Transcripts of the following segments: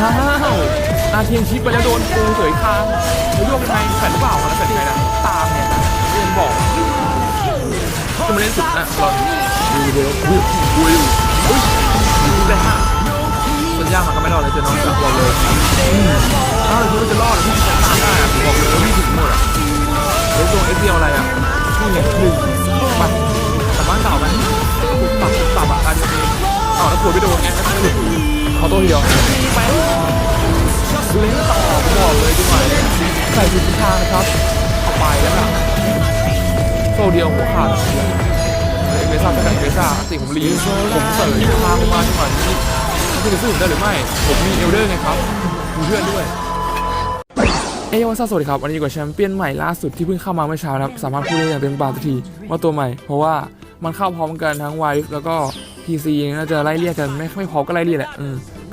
อ้าวอาเทียนชิปไปแล้วโดนปูเสยคางแล้วโยกยังไงแฟนหรือเปล่าแล้วแฟนยังไงนะตามเนี่ยนะเรียนบอกจะมาเล่นสุดนะรอนดูเดี๋ยวอุ้ยอุ้ยอุ้ยดูได้ห้าสัญญามันก็ไม่รอดเลยเจอน้องจับบอกเลยอืมอ้าวคิดว่าจะรอดพี่จะตามได้อะบอกเลยว่าพี่ถึงหมดอะเดี๋ยวตัวเอฟเดียวอะไรอะนี่ไงหนึ่งไปกลับบ้านเก่าไหมตับตับอะการ เอาแล้วปวดไปโดนไงแล้วก็หลุดเขาตัวเดียวไปเล่นต่อผมบอกเลยดีกว่าใส่ผิดทิศทางนะครับเอาไปแล้วนะโซเดียวหัวขาดเอเมซ่าจะกันเอเมซ่าติผมรีผมเสยทางลงมาจังหวะนี้คุณจะสู้ผมได้หรือไม่ ผมมีเอลเดอร์ไงครับมีเพื่อนด้วยเอวันสวัสดีครับวันนี้อยู่กับแชมเปี้ยนใหม่ล่าสุดที่เพิ่งเข้ามาเมื่อเช้านะครับ สามารถพูดได้อย่างเต็มปากสักทีว่าตัวใหม่ เพราะว่ามันเข้าพร้อมกันทั้งไวฟ์แล้วก็ PC น่าจะไล่เรียกกันไม่ไม่พอก็ไล่เรียกแหละ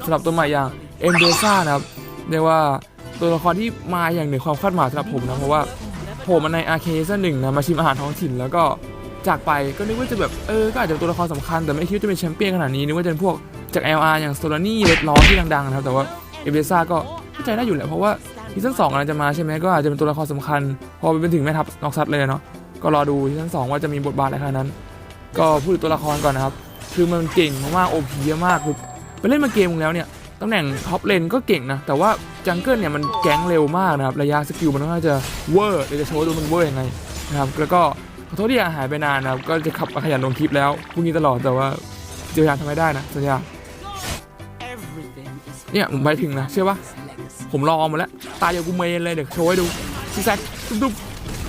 สำหรับตัวใหม่อย่างเอ็มเดซ่านะครับเรียกว่าตัวละครที่มาอย่างเหนือความคาดหมายสำหรับผมนะเพราะว่าโผล่มาในอาร์เคซ่าหนึ่งนะมาชิมอาหารท้องถิ่นแล้วก็จากไปก็นึกว่าจะแบบเออก็อาจจะเป็นตัวละครสำคัญแต่ไม่คิดว่าจะเป็นแชมเปี้ยนขนาดนี้นึกว่าจะเป็นพวกจาก LR อย่างโซลานี่เลดล้อที่ดังๆนะครับแต่ว่าเอเบซ่าก็เข้าใจได้อยู่แหละเพราะว่าซีซั่นสองกำลังจะมาใช่ไหมก็อาจจะเป็นตัวละครสำคัญ พอไปเป็นถึงแม่ทัพนอกซัดเลยเนาะก็รอดูซีซั่นสองว่าจะมีบทบาทอะไรขนาดนั้น ก็พูดถึงตัวละครก่อนนะครับ คือมันเก่งมากๆโอพีเยอะมากคือไปเล่นมาเกมแล้วเนี่ยตำแหน่งท็อปเลนก็เก่งนะ แต่ว่าจังเกิลเนี่ยมันแก๊งเร็วมากนะครับ ระยะสกิลมันค่าจะเวอร์เดี๋ยวจะโชว์ดูมันเวอร์ยังไงนะครับแล้วก็ขอโทษที่หายไปนานนะครับ ก็จะขับขยันลงคลิปแล้วพรุ่งนี้ตลอดแต่ว่าจะพยายามทำให้ได้นะสัญญาเนี่ยผมไปถึงนะเชื่อปะผมรอมาแล้ว ตายเดียวกูเมนเลยเดี๋ยวโชว์ให้ดูซิกแซกตุ๊บตุ๊บ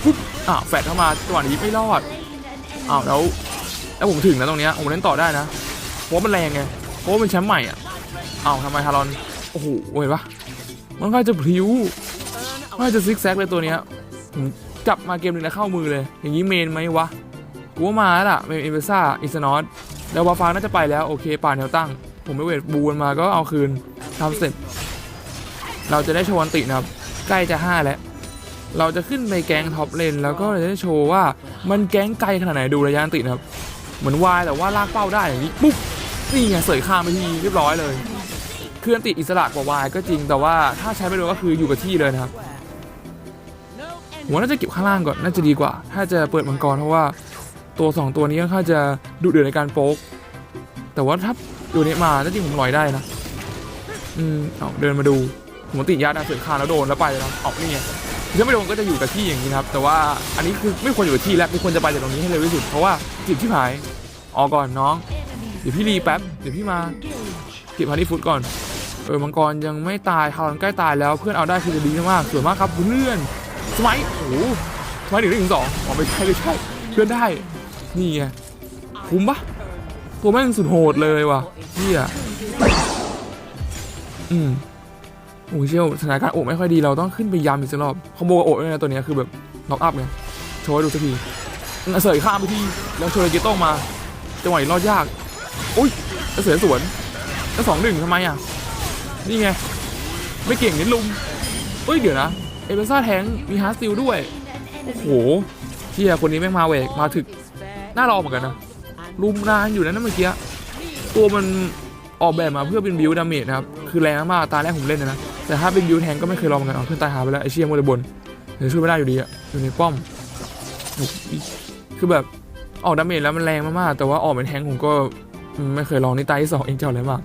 ปุ๊บอ่าแฟดเข้ามาจังหวะนี้ไม่รอดอ้าวแล้ว แล้วผมถึงนะตรงเนี้ยผมเล่นต่อได้นะเพราะมันแรงไงเพราะว่าเป็นแชมป์ใหม่อะเอาทำไมฮารอนโอ้โหเห็นปะมันก็จะพลิ้วมันก็จะซิกแซกเลยตัวเนี้ยผมจับมาเกมหนึ่งแล้วเข้ามือเลย อย่างนี้เมนไหมวะกูว่ามาแล้วล่ะเมนเอเวซ่าอิสนอตแล้ววาฟาน่าจะไปแล้วโอเคป่านแนวตั้ง ผมไม่เวทบูนมาก็เอาคืนทำเสร็จ เราจะได้โชว์อันตินะครับ ใกล้จะ 5 แล้ว เราจะขึ้นไปแก๊งท็อปเลนแล้วก็จะได้โชว์ว่ามันแก๊งไกลขนาดไหนดูระยะอันตินะครับ เหมือนวายแต่ว่าลากเป้าได้อย่างนี้ปุ๊บนี่ไงเสยคางไปทีเรียบร้อยเลยเคืออันติอิสระกว่าวายก็จริงแต่ว่าถ้าใช้ไปโดนก็คืออยู่กับที่เลยนะครับผมว่าน่าจะเก็บข้างล่างก่อนน่าจะดีกว่า ถ้าจะเปิดมังกรเพราะว่าตัว 2 ตัวนี้ค่อนข้างจะดุเดือดในการโป๊กแต่ว่าถ้าตัวนี้มาน่าจริงผมลอยได้นะอืมเอาเดินมาดูผมติดยาดาเสยคาแล้วโดนแล้วไปแล้วออกนี่ไง ถ้าไม่โดนก็จะอยู่กับที่อย่างนี้ครับ แต่ว่าอันนี้คือไม่ควรอยู่กับที่แล้วไม่ควรจะไปจากตรงนี้ให้เร็วที่สุด เพราะว่าจิบที่หาย ออกก่อนน้อง เดี๋ยวพี่รีแป๊บ เดี๋ยวพี่มาเก็บพานิฟุตก่อน เออมังกรยังไม่ตายคาร์ลอนใกล้ตายแล้วเพื่อนเอาได้คือจะดีมากสวยมากครับเพื่อนสมัยโอ้โหสมัยหนึ่งถึงสองอ๋อไม่ใช่ไม่ใช่เพื่อนได้ นี่ไงคุ้มปะตัวแม่งสุดโหดเลยว่ะเฮียอืม โอ้เชี่ยวสถานการณ์โอ้ไม่ค่อยดีเราต้องขึ้นไปยำอีกสักรอบคอมโบกับโอ้ด้วยนะตัวนี้คือแบบน็อกอัพไงโชว์ให้ดูสักทีเสยข้ามไปทีแล้วโชว์เลเกโต้มาจังหวะรอดยากอุ้ยเสือสวนแล้วสองหนึ่งทำไมอะนี่ไงไม่เก่งนิดลุมเอ้ยเดี๋ยวนะเอเบซ่าแทงมีฮาร์ดสติลด้วยโอ้โหเชี่ยคนนี้แม่งมาเวกมาถึกน่ารอเหมือนกันนะลุมนานอยู่นะนั่นเมื่อกี้ตัวมันออกแบบมาเพื่อเป็นบิวดาเมจนะครับคือแรงมากตาแรกผมเล่นนะ แต่ถ้าเป็นบิวแทงก็ไม่เคยลองเหมือนกันเอาเพื่อนตายหาไปแล้วไอเชี่ยโมเลบนเดี๋ยวช่วยไม่ได้อยู่ดีอะอยู่ในป้อมคือแบบออกดาเมจแล้วมันแรงมากๆแต่ว่าออกเป็นแทงผมก็ไม่เคยลองในตายที่สองเองเจ้าอะไรมาก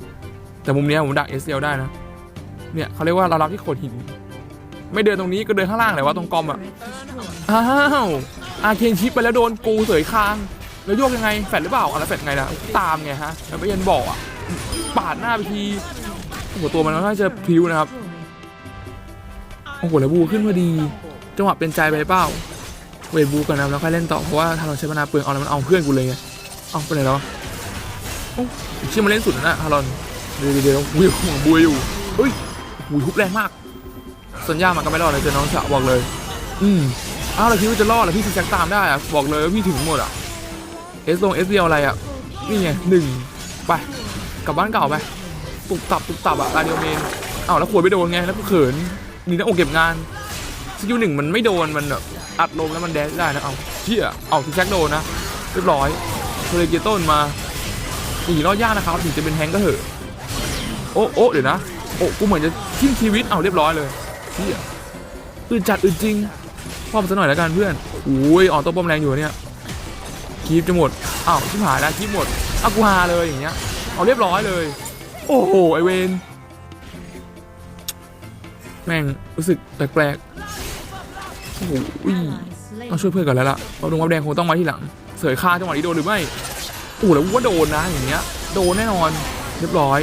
แต่มุมเนี้ยผมดักเอสเได้นะเนี่ยเขาเรียกว่าเรารับที่โขดหิน ไม่เดินตรงนี้ก็เดินข้างล่างเลยว่าตรงกอมอะอ้าวอาเคนชิปไปแล้วโดนกูเสยคาง แล้วโยกยังไงแฟดหรือเปล่าอะไรแฟดไงล่ะตามไงฮะแล้วไปยันบอกอะปาดหน้าไปทีโอ้โหตัวมันน่าจะพิ้วนะครับ โอ้โหแล้วบูขึ้นพอดี จังหวะเป็นใจไปเปล่าเวทบูก่อนนะแล้วค่อยเล่นต่อเพราะว่าถ้าเราใช้มนาเปลืองเอาแล้วมันเอาเพื่อนกูเลยไงเอาไปไหนแล้ววะโอ้ยชื่อมาเล่นสุดนะฮารอนเดี๋ยวเดี๋ยววิวของบูอยู่เฮ้ยหูทุบแรงมาก สัญญามันก็ไม่รอดเลยเจอน้องสาวบอกเลย อืมอ้าวเราคิดว่าจะรอดเหรอพี่ซิกแซกตามได้อะบอกเลยว่าพี่ถึงหมดอะเอสลงเอสเดียวอะไรอะนี่ไงหนึ่งไปกลับบ้านเก่าไปตุกตับตุกตับอะตาเดียวเมนอ้าวแล้วขวดไปโดนไงแล้วก็เขิน นี่นะโอเก็บงานสกิลหนึ่งมันไม่โดนมันแบบอัดลมแล้วมันแดนได้นะเอาเชี่ยเอาที่แจ็คโดนนะเรียบร้อยโทเลเกต้นมาหนีรอดยากนะครับถึงจะเป็นแฮงก็เถอะโอ้โอ้เดี๋ยวนะโอ้กูเหมือนจะทิ้งชีวิตเอาเรียบร้อยเลยเฮียอื่นจัดอื่นจริงพ่อมซะหน่อยแล้วกันเพื่อนโอ้ยออโต้ป้อมแรงอยู่เนี่ยคีบจะหมดอ้าวชิบหายแล้วคีบหมดอากูฮาเลยอย่างเงี้ยเอาเรียบร้อยเลย โอ้โหไอเวน แม่งรู้สึกแปลกๆโอ้โหอุ้ยต้องช่วยเพื่อนก่อนแล้วล่ะเพราะลุงวับแดงคงต้องมาที่หลัง เสยคาจังหวะนี้โดนหรือไม่อู้แล้วว่าโดนนะอย่างเงี้ย โดนแน่นอนเรียบร้อย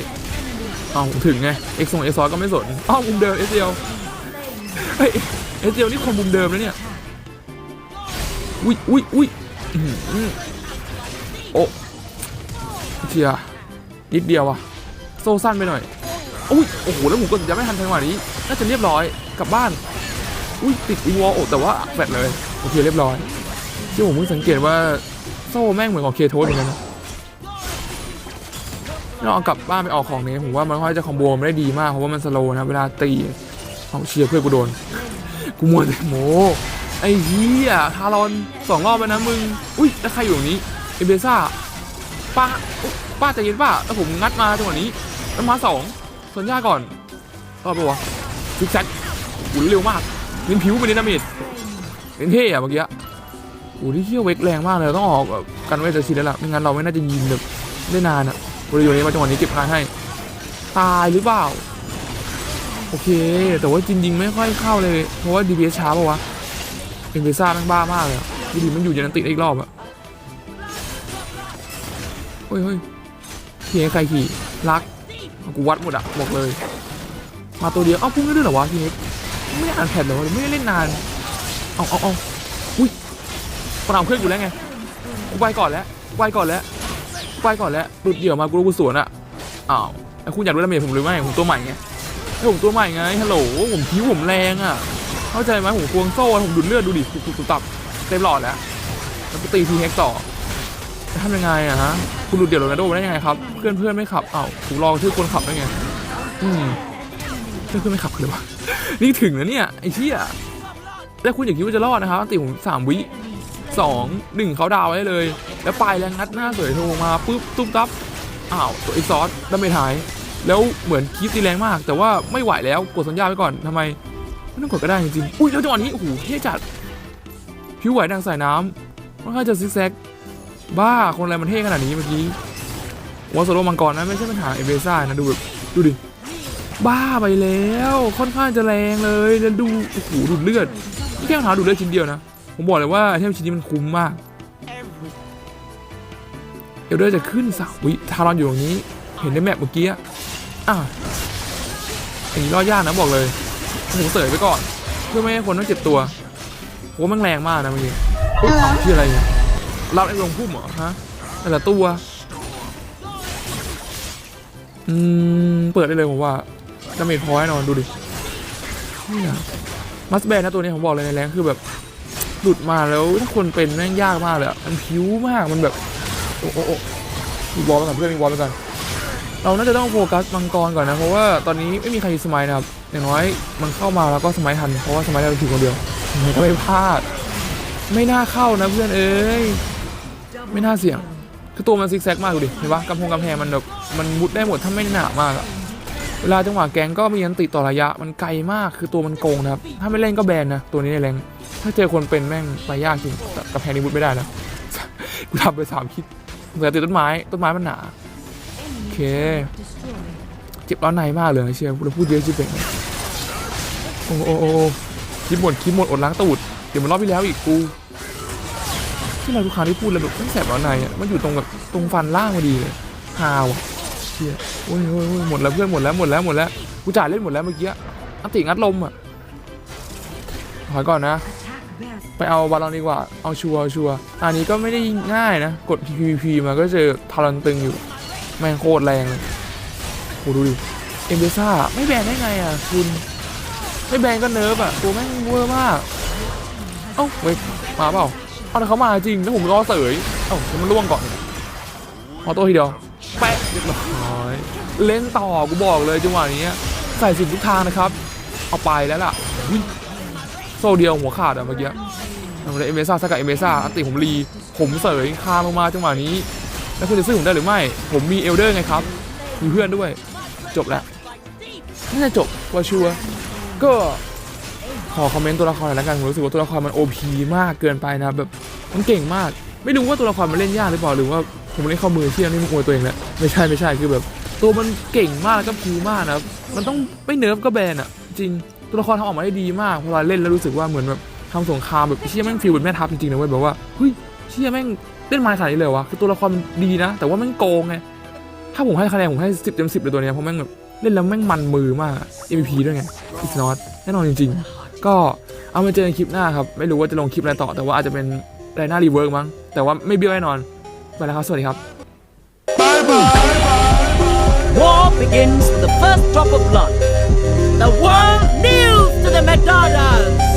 เอาผมถึงไงเอ็กซ์งเอ็กซ์ซอก็ไม่สนอ้าวมุมเดิมเอสเดียวเฮ้ยเอสเดียวนี่คนมุมเดิมแล้วเนี่ยอุ้ยอุ้ยอุ้ยโอ้เชียนิดเดียวอะโซ่สั้นไปหน่อยอุ้ยโอ้โหแล้วผมก็ยังไม่ทันจังหวะนี้ น่าจะเรียบร้อยกลับบ้าน อุ้ยติดอีวอลโอแต่ว่าแฟดเลยโอเคเรียบร้อยที่ผมเพิ่งสังเกตว่าโซ่แม่งเหมือนของเคโทสเหมือนกันนะเราเอากลับบ้านไปออกของนี้ผมว่ามันค่อยจะคอมโบมันได้ดีมากเพราะว่ามันสโลนะเวลาตีเอาเชียร์เพื่อนกูโดนกูมัวแต่โมไอ้เหี้ยคารอนสองรอบแล้วนะมึงอุ้ยแล้วใครอยู่ตรงนี้เอเบซ่าป้าป้าใจเย็นป้าแล้วผมงัดมาจังหวะนี้แล้วมาสองสัญญาก่อนรอดปะวะ ซิกแซกอุ้ยเร็วมากเน้นผิวไปเน้นดาเมจเน้นเท่อะเมื่อกี้โอ้ที่เที่ยวเวกแรงมากเลยต้องออกกันไว้จะชิดแล้วล่ะไม่งั้นเราไม่น่าจะยิงแบบได้นานอะบริโภคนี้มาจังหวะนี้เก็บงานให้ตายหรือเปล่าโอเค แต่ว่าจริงๆไม่ค่อยเข้าเลย เพราะว่า DPS ช้าปะวะเอ็นเบซ่าแม่งบ้ามากเลยดูดิมันอยู่ยันติดอีกรอบอะเฮ้ยเฮ้ยเพียงใครขี่รักกูวัดหมดอะบอกเลย มาตัวเดียวเอ้าพุ่งไม่ได้เหรอวะทีนี้ไม่ได้อ่านแผ่นเหรอวะไม่ได้เล่นนานเอาเอาเอาอุ้ยคนเอาเพื่อนกูแล้วไงกูไปก่อนแล้วไปก่อนแล้วไปก่อนแล้วหลุดเดี่ยวมากูรู้กูสวนอะอ้าวแล้คุณอยากรู้ดาเมจผมหรือไม่ผมตัวใหม่ไงให้ผมตัวใหม่ไงฮัลโหลผมผิวผมแรงอะเข้าใจไหมผมควงโซ่ผมดูดเลือดดูดิตุบตุบตุบตับเต็มหลอดแล้วแล้วก็ตีทีเฮกต่อจะทำยังไงอะฮะคุณหลุดเดี่ยวโรนัลโดมาได้ยังไงครับ เพื่อนเพื่อนไม่ขับอ้าวผมลองชื่อคนขับได้ไง อืม เพื่อนเพื่อนไม่ขับเลยวะนี่ถึงแล้วเนี่ยไอ้เชี่ยแล้วคุณอย่าคิดว่าจะรอดนะครับตีผมสามวิสองหนึ่งเขาดาวไว้เลย แล้วปลายแรงงัดหน้าสวยโทรมาปุ๊บตุ้มตับอ้าวตัวไอซอสดาเมจหาย แล้วเหมือนคีฟตีแรงมาก แต่ว่าไม่ไหวแล้วกดสัญญาไว้ก่อนทำไมไม่ต้องกดก็ได้จริงๆอุ้ยแล้วจังหวะนี้โอ้โหเท่จัดผิวไหวดังสายน้ำค่อนข้างจะซิกแซกบ้าคนอะไรมันเท่ขนาดนี้เมื่อกี้วอสโลมังกรนะไม่ใช่ปัญหาเอเบซ่านะดูแบบดูดิ บ้าไปแล้วค่อนข้างจะแรงเลยแล้วดูโอ้โหดูดเลือดนี่แค่รองเท้าดูดเลือดชิ้นเดียวนะผมบอกเลยว่าเทมชิ้นนี้มันคุ้มมากเอลเดอร์จะขึ้นสาวิทารอนอยู่ตรงนี้ เห็นในแมปเมื่อกี้อะอย่างนี้รอดยากนะบอกเลยผมเสยไปก่อน เพื่อไม่ให้คนต้องเจ็บตัวโอ้มันแรงมากนะเมื่อกี้อุ๊ยเอาที่อะไรเนี่ยรับไอ้ลงพุ่มเหรอฮะแต่ละตัวอืมเปิดได้เลยผมว่า ดาเมจพอแน่นอนดูดินี่ยมัสแบนนะตัวนี้ผมบอกเลยในแรงคือแบบหลุดมาแล้วถ้าคนเป็นแม่งยากมากเลยอะมันผิวมากมันแบบโอ้โอ้โอ้มีบอลไปก่อนเพื่อนมีบอลไปก่อนเราน่าจะต้องโฟกัสมังกรก่อนนะเพราะว่าตอนนี้ไม่มีใครสมัยนะครับอย่างน้อยมันเข้ามาแล้วก็สมัยทันเพราะว่าสมัยเราถือคนเดียวไงก็ไม่พลาด ไม่น่าเข้านะเพื่อนเอ้ยไม่น่าเสี่ยงคือตัวมันซิกแซกมากดูดิเห็นปะกำพงกำแพงมันแบบมันมุดได้หมดถ้าไม่หนามากอะ เวลาจังหวะแกงก็มียันติต่อระยะมันไกลมากคือตัวมันโกงนะครับ ถ้าไม่เล่นก็แบนนะ ตัวนี้ในแรงถ้าเจอคนเป็นแม่งไปยากจริงแต่กำแพนี้มุดไม่ได้นะกูทำไปสามคิดเหมือนติดต้นไม้ต้นไม้มันหนาโอเค เจ็บร้อนในมากเลยเชียร์เราพูดเยอะจิบเป่งโอ้โอ้โอ้โอ้คิดหมดคิดหมดอดล้างตูดเดี๋ยวมันรอบที่แล้วอีกกูที่เราทุกครั้งที่พูดเลยแบบมันแสบร้อนในอะมันอยู่ตรงแบบตรงฟันล่างพอดีเลยฮาวอะ ชียโอ้ยโอ้ยโอ้ยหมดแล้วเพื่อนหมดแล้วหมดแล้วหมดแล้วกูจ่ายเล่นหมดแล้วเมื่อกี้อันติงัดลมอะถอยก่อนนะ ไปเอาบอลอนดีกว่า เอาชัวร์เอาชัวร์อันนี้ก็ไม่ได้ง่ายนะ กด PVP มาก็เจอทารันตึงอยู่ แม่งโคตรแรงเลยโหดูดิ เอ็มเบซ่าไม่แบนได้ไงอะคุณ ไม่แบนก็เนิร์ฟอะตัวแม่งเวอร์มาก เอ้าเว้ยมาเปล่า เอาแต่เขามาจริงแล้วผมรอเสย เอ้าแล้มันล่วงก่อนออโต้ทีเดียว แปะเรียบร้อย เล่นต่อกูบอกเลยจังหวะนี้ใส่สุดทุกทางนะครับ เอาไปแล้วล่ะโซเดียวหัวขาดอะเมื่อกี้เอาเลยเอเมซ่าสกัดเอเมซ่าอันติผมรีผมเสยคาลงมาจังหวะนี้ แล้วคุณจะซื้อผมได้หรือไม่ ผมมีเอลเดอร์ไงครับ มีเพื่อนด้วย จบแล้วน่าจะจบว่าชัวก็ขอคอมเมนต์ตัวละครหน่อยละกันผมรู้สึกว่าตัวละครมัน OP มากเกินไปนะแบบมันเก่งมาก ไม่รู้ว่าตัวละครมันเล่นยากหรือเปล่าหรือว่าผมเล่นข้อมือเที่นี่มันอวยตัวเองแหละไม่ใช่ไม่ใช่คือแบบ ตัวมันเก่งมากแล้วก็พิวมากนะมันต้องไม่เนิร์ฟก็แบนอะจริงตัวละครทำออกมาได้ดีมากพอเราเล่นแล้วรู้สึกว่าเหมือนแบบทำสงครามแบบเชี่ยแม่งฟีลเป็นแม่ทัพจริงๆนะเว้ยแบบว่าเฮ้ยเชี่ยแม่งเล่นมาขนาดนี้เลยวะคือตัวละครมันดีนะ แต่ว่าแม่งโกงไงถ้าผมให้คะแนนผมให้สิบเต็มสิบเลยตัวเนี้ยเพราะแม่งแบบเล่นแล้วแม่งมันมือมาก MVP ด้วยไง It's not แน่นอนจริง ๆ ก็เอามาเจอกันคลิปหน้าครับ ไม่รู้ว่าจะลงคลิปอะไรต่อแต่ว่าอาจจะเป็น ไรน้ารีเวิร์กมั้ง แต่ว่าไม่เบี้ยวแน่นอน ไปแล้วครับ สวัสดีครับ War begins with the first drop of blood. The world kneels to the Madonnas.